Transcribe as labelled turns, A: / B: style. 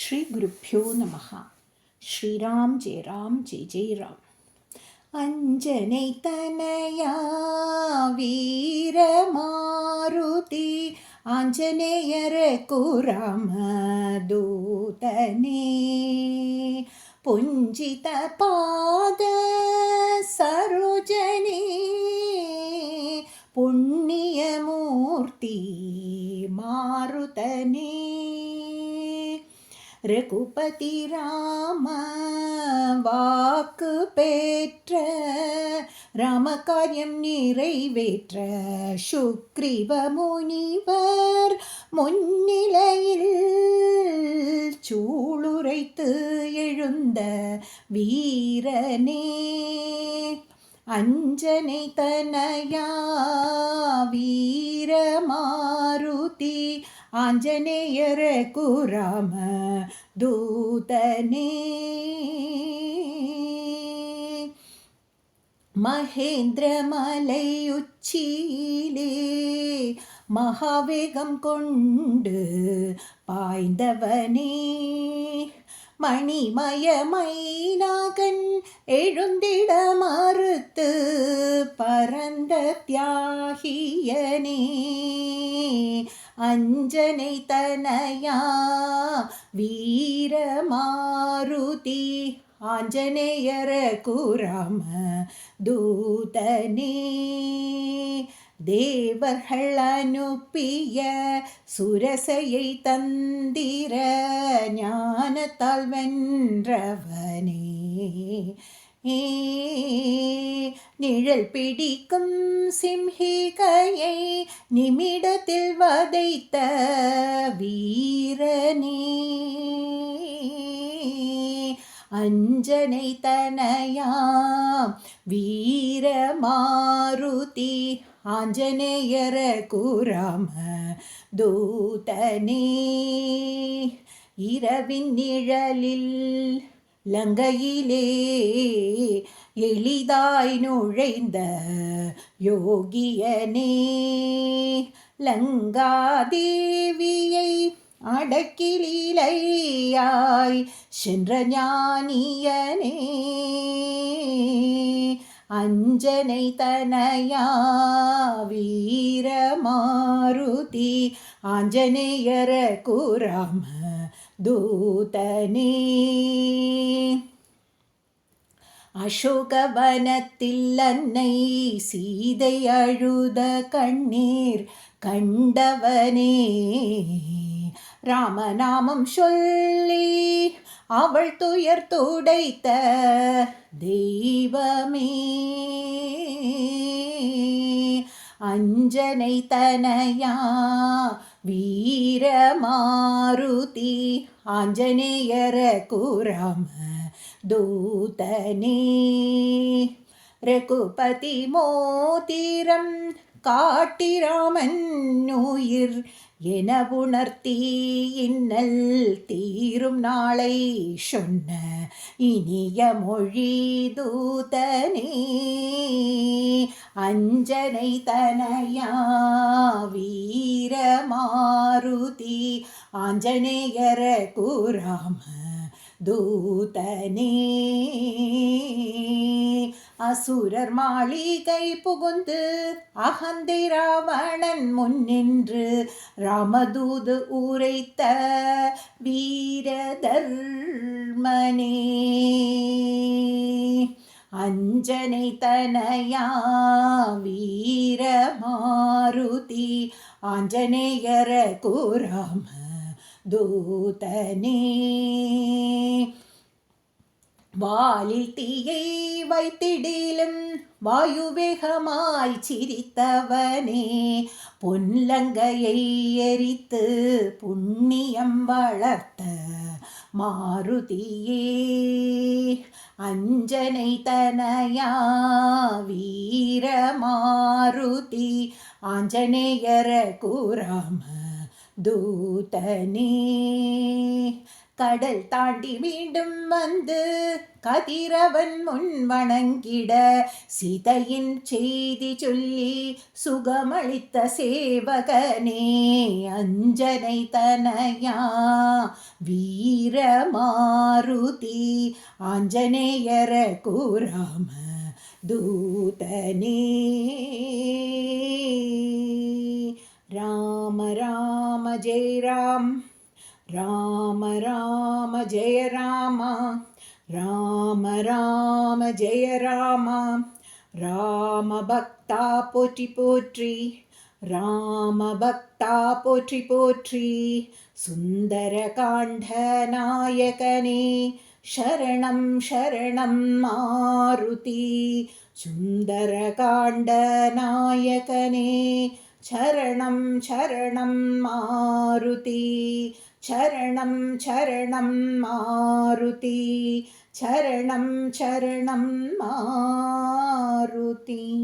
A: श्रीगुरुभ्यो नमः। श्रीराम जय राम जय जय राम। अञ्जनेतनया वीरमारुति। आञ्जनेयरकुरामदूतने पुञ्जितपाद ரகுபதி ராம வாக்கு பெற்ற ராமகாரியம் நிறைவேற்ற சுக்ரீவ முனிவர் முன்னிலையில் சூளுரைத்து எழுந்த வீரனே. அஞ்சனை தனயா வீரமாருதி ஆஞ்சநேயர குராம தூதனே. மகேந்திரமலை உச்சியிலே மகாவேகம் கொண்டு பாய்ந்தவனே. மணிமயமைனாகன் எழுந்திட மறுத்து பரந்த தியாகியனே. அஞ்சனை தனையா வீர மாருதி ஆஞ்சநேயர குராம தூதனே தேவர்கள் அனுப்பிய சுரசையை தந்திர ஞானத்தால் வென்றவனே. நிழல் பிடிக்கும் சிம்ஹிகையை நிமிடத்தில் வதைத்த வீரனே. அஞ்சனை தனையாம் வீர மாருதி ஆஞ்சநேயர குராம தூதனே. இரவின் நிழலில் லங்கையிலே எளிதாய் நுழைந்த யோகியனே லங்காதேவியை அடக்கிலீலையாய் சென்ற ஞானியனே அஞ்சனை தனயா வீரமாருதி ஆஞ்சநேயர குராம தூதனே. அசோகவனத்தில் அன்னை சீதை அழுத கண்ணீர் கண்டவனே. ராமநாமம் சொல்லி அவள் துயர் துடைத்த தெய்வமே. அஞ்சனை தனையா வீரமாருதி ஆஞ்சநேயர குராம தூதனே. ரகுபதி மோதிரம் காட்டிராமன் உயிர் என உணர்த்தி இன்னல் தீரும் நாளை சொன்ன இனிய மொழி தூதனே. அஞ்சனை தனையா வீர மாருதி ஆஞ்சநேயர கூறாம தூதனே. அசுரர் மாளிகை புகுந்து அகந்தை ராவணன் முன்னின்று ராமதூது உரைத்த வீரதர்மனே. அஞ்சனை தனையா வீர மாருதி ஆஞ்சநேயர குராம தூதனே. வாலில் தீயை வைத்திடிலும் வாயுவேகமாய் சிரித்தவனே பொன்லங்கையை எரித்து புண்ணியம் வளர்த்த மாருதியே அஞ்சனை தனையா வீர மாருதி ஆஞ்சநேயர கூறாம தூதனே கடல் தாண்டி மீண்டும் வந்து கதிரவன் முன் வணங்கிட சீதையின் செய்தி சொல்லி சுகமளித்த சேவகனே அஞ்சனை தனையா வீர மாருதி ஆஞ்சநேயர கூறாம தூதனே. ராம ராம ஜெய ராம். राम राम जय राम। राम राम जय राम। राम भक्ता पोचिपोत्री राम भक्ता पोत्रिपोत्री सुन्दरकाण्डनायकने शरणं शरणं मारुति। सुन्दरकाण्डनायकने शरणं शरणं मारुति। ശരണം ശരണം മാരുതി. ശരണം ശരണം മാരുതി.